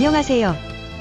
안녕하세요.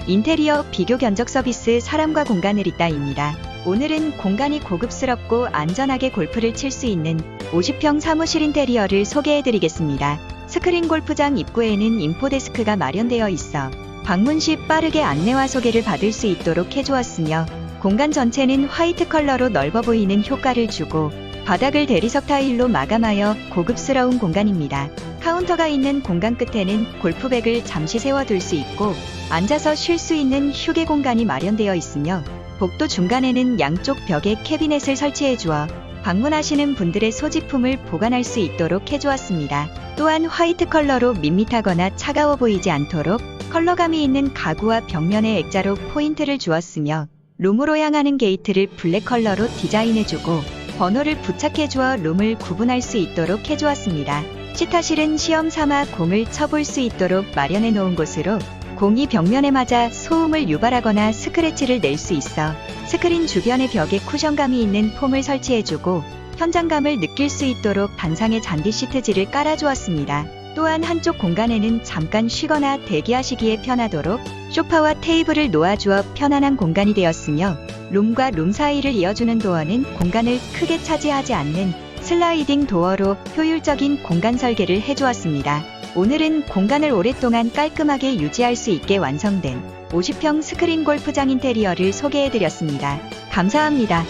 인테리어 비교 견적 서비스 사람과 공간을 있다입니다. 오늘은 공간이 고급스럽고 안전하게 골프를 칠 수 있는 50평 사무실 인테리어를 소개해드리겠습니다. 스크린 골프장 입구에는 인포데스크가 마련되어 있어 방문 시 빠르게 안내와 소개를 받을 수 있도록 해주었으며 공간 전체는 화이트 컬러로 넓어 보이는 효과를 주고 바닥을 대리석 타일로 마감하여 고급스러운 공간입니다. 카운터가 있는 공간 끝에는 골프백을 잠시 세워둘 수 있고 앉아서 쉴 수 있는 휴게 공간이 마련되어 있으며 복도 중간에는 양쪽 벽에 캐비넷을 설치해 주어 방문하시는 분들의 소지품을 보관할 수 있도록 해주었습니다. 또한 화이트 컬러로 밋밋하거나 차가워 보이지 않도록 컬러감이 있는 가구와 벽면에 액자로 포인트를 주었으며 룸으로 향하는 게이트를 블랙 컬러로 디자인해주고 번호를 부착해 주어 룸을 구분할 수 있도록 해주었습니다. 시타실은 시험 삼아 공을 쳐볼 수 있도록 마련해 놓은 곳으로 공이 벽면에 맞아 소음을 유발하거나 스크래치를 낼 수 있어 스크린 주변의 벽에 쿠션감이 있는 폼을 설치해주고 현장감을 느낄 수 있도록 단상의 잔디 시트지를 깔아주었습니다. 또한 한쪽 공간에는 잠깐 쉬거나 대기하시기에 편하도록 소파와 테이블을 놓아주어 편안한 공간이 되었으며 룸과 룸 사이를 이어주는 도어는 공간을 크게 차지하지 않는 슬라이딩 도어로 효율적인 공간 설계를 해주었습니다. 오늘은 공간을 오랫동안 깔끔하게 유지할 수 있게 완성된 50평 스크린 골프장 인테리어를 소개해드렸습니다. 감사합니다.